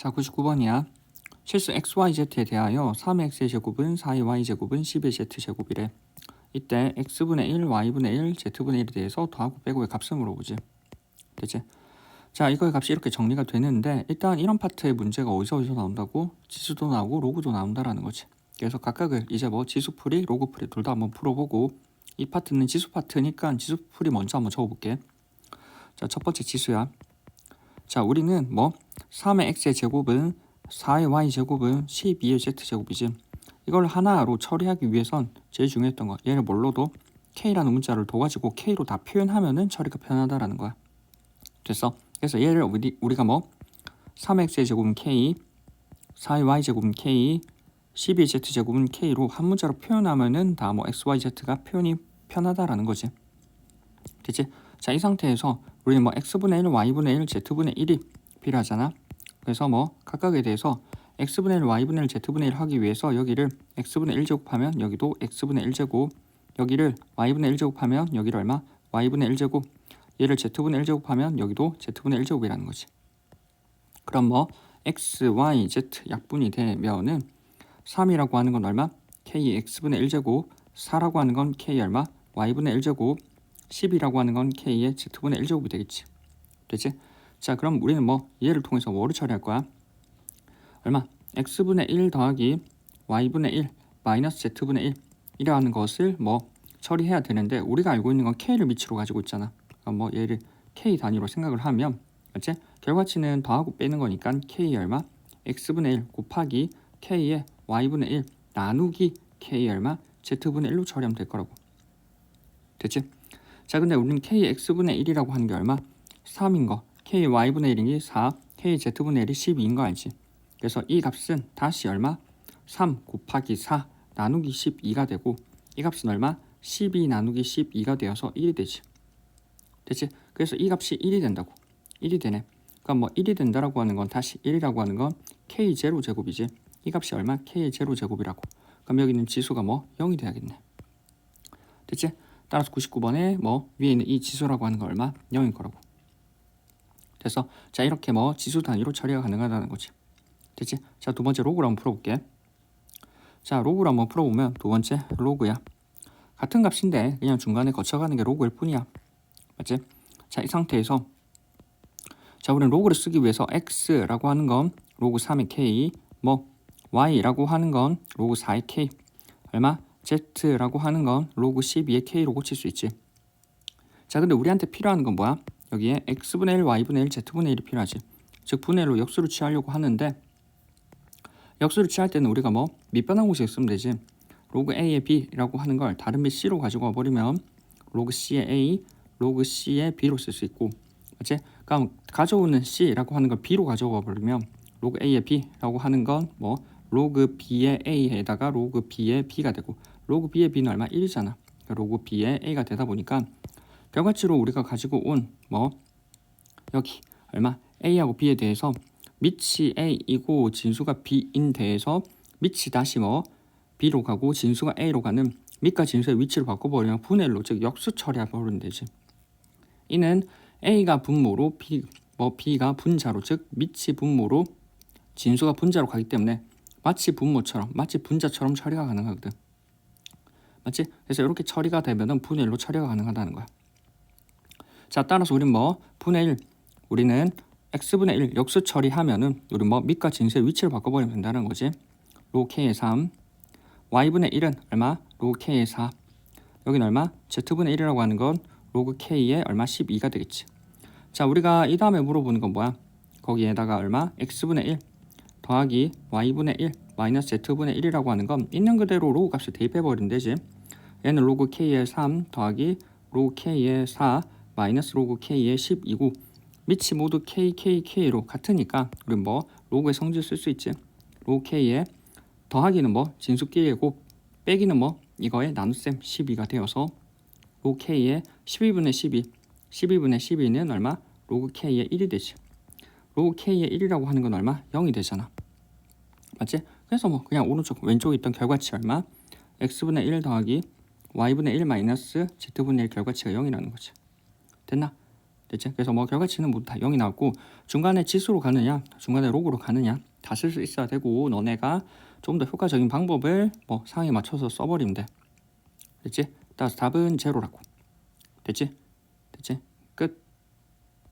자, 99번이야. 실수 xyz에 대하여 3x의 제곱은 4의 y제곱은 10의 z제곱이래. 이때 x분의 1, y분의 1, z분의 1에 대해서 더하고 빼고의 값을 물어보지. 되지? 자, 이거의 값이 이렇게 정리가 되는데 일단 이런 파트의 문제가 어디서 어디서 나온다고? 지수도 나오고 로그도 나온다라는 거지. 그래서 각각을 이제 뭐 지수풀이, 로그풀이 둘 다 한번 풀어보고 이 파트는 지수 파트니까 지수풀이 먼저 한번 적어볼게. 자, 첫 번째 지수야. 자, 우리는 뭐 3의 x의 제곱은 4의 y 제곱은 12의 z 제곱이지. 이걸 하나로 처리하기 위해선 제일 중요했던 거. 얘를 뭘로도 k라는 문자를 둬가지고 k로 다 표현하면은 처리가 편하다라는 거야. 됐어. 그래서 얘를 우리, 우리가 뭐 3x의 제곱은 k, 4의 y 제곱은 k, 12의 z 제곱은 k로 한 문자로 표현하면은 다 뭐 x, y, z가 표현이 편하다라는 거지. 됐지? 자, 이 상태에서 우리는 뭐 x분의 1, y분의 1, z분의 1이 필요하잖아. 그래서 뭐 각각에 대해서 x분의 1, y분의 1, z분의 1 하기 위해서 여기를 x분의 1 제곱하면 여기도 x분의 1 제곱 여기를 y분의 1 제곱하면 여기를 얼마? y분의 1 제곱 얘를 z분의 1 제곱하면 여기도 z분의 1 제곱이라는 거지. 그럼 뭐 x, y, z 약분이 되면은 3이라고 하는 건 얼마? k x분의 1 제곱 4라고 하는 건 k 얼마? y분의 1 제곱 10이라고 하는 건 k의 z분의 1제곱이 되겠지. 되지? 자 그럼 우리는 뭐 얘를 통해서 뭐를 처리할 거야? 얼마? x분의 1 더하기 y분의 1 마이너스 z분의 1 이라는 것을 뭐 처리해야 되는데 우리가 알고 있는 건 k를 미치로 가지고 있잖아. 그럼 뭐 얘를 k 단위로 생각을 하면 맞지? 결과치는 더하고 빼는 거니까 k 얼마? x분의 1 곱하기 k의 y분의 1 나누기 k 얼마? z분의 1로 처리하면 될 거라고. 됐지? 자 근데 우리는 k x분의 1이라고 하는 게 얼마? 3인 거. k y분의 1이 4, k z분의 1이 12인 거 알지? 그래서 이 값은 다시 얼마? 3 곱하기 4 나누기 12가 되고 이 값은 얼마? 12 나누기 12가 되어서 1이 되지. 됐지? 그래서 이 값이 1이 된다고. 1이 되네. 그럼 뭐 1이 된다라고 하는 건 다시 1이라고 하는 건 k 제로 제곱이지. 이 값이 얼마? k 제로 제곱이라고. 그럼 여기 있는 지수가 뭐 0이 돼야겠네. 됐지? 따라서 99번에 뭐 위에 있는 이 지수라고 하는 거 얼마? 0인 거라고. 됐어. 자 이렇게 뭐 지수 단위로 처리가 가능하다는 거지. 됐지? 자 두 번째 로그를 한번 풀어볼게. 자 로그를 한번 풀어보면 두 번째 로그야. 같은 값인데 그냥 중간에 거쳐가는 게 로그일 뿐이야. 맞지? 자 이 상태에서 자 우리는 로그를 쓰기 위해서 x라고 하는 건 로그 3의 k 뭐 y라고 하는 건 로그 4의 k 얼마? Z라고 하는 건 로그 12의 k로 고칠 수 있지. 자 근데 우리한테 필요한 건 뭐야? 여기에 x분의 1, y분의 1, z분의 1이 필요하지. 즉 분의 1로 역수를 취하려고 하는데 역수를 취할 때는 우리가 뭐 밑변한 공식 쓰면 되지. 로그 a의 b라고 하는 걸 다른 배 c로 가지고 와버리면 로그 c의 a, 로그 c의 b로 쓸 수 있고 맞지? 그럼 가져오는 c라고 하는 걸 b로 가져와 버리면 로그 a의 b라고 하는 건 뭐 로그 b의 a에다가 로그 b의 b가 되고 로그 b의 b는 얼마? 1이잖아. 로그 b의 a가 되다 보니까 결과치로 우리가 가지고 온 뭐 여기 얼마? a하고 b에 대해서 밑이 a이고 진수가 b인 데에서 밑이 다시 뭐 b로 가고 진수가 a로 가는 밑과 진수의 위치를 바꿔버리면 분의 1로 즉 역수 처리해버리면 되지. 이는 a가 분모로 b 뭐 b가 분자로 즉 밑이 분모로 진수가 분자로 가기 때문에 마치 분모처럼 마치 분자처럼 처리가 가능하거든. 맞지? 그래서 이렇게 처리가 되면은 분의 1로 처리가 가능하다는 거야. 자, 따라서 우리는 뭐 분의 1 우리는 x분의 1 역수 처리하면은 우리 뭐 밑과 진수의 위치를 바꿔버리면 된다는 거지. 로 k의 3 y분의 1은 얼마? 로그 k의 4 여기는 얼마? z분의 1이라고 하는 건 로그 k의 얼마? 12가 되겠지. 자, 우리가 이 다음에 물어보는 건 뭐야? 거기에다가 얼마? x분의 1 더하기 y분의 1 마이너스 z분의 1이라고 하는 건 있는 그대로 로그 값을 대입해버리면 되지. 얘는 로그 k의 3 더하기 로그 k의 4 마이너스 로그 k의 12고 밑이 모두 k, k, k로 같으니까 우리 뭐 로그의 성질 쓸 수 있지. 로그 k의 더하기는 뭐 진수끼리고 빼기는 뭐 이거의 나눗셈 12가 되어서 로그 k의 12분의 12 12분의 12는 얼마? 로그 k의 1이 되지. 로그 k의 1이라고 하는 건 얼마? 0이 되잖아. 맞지? 그래서 뭐 그냥 오른쪽 왼쪽에 있던 결과치 얼마? x분의 1 더하기 y분의 1 마이너스 z분의 1 결과치가 0이라는 거지. 됐나? 됐지? 그래서 뭐 결과치는 모두 다 0이 나왔고 중간에 지수로 가느냐 중간에 로그로 가느냐 다 쓸 수 있어야 되고 너네가 좀 더 효과적인 방법을 뭐 상황에 맞춰서 써버리면 돼 됐지? 따라서 답은 제로라고 됐지? 됐지? 끝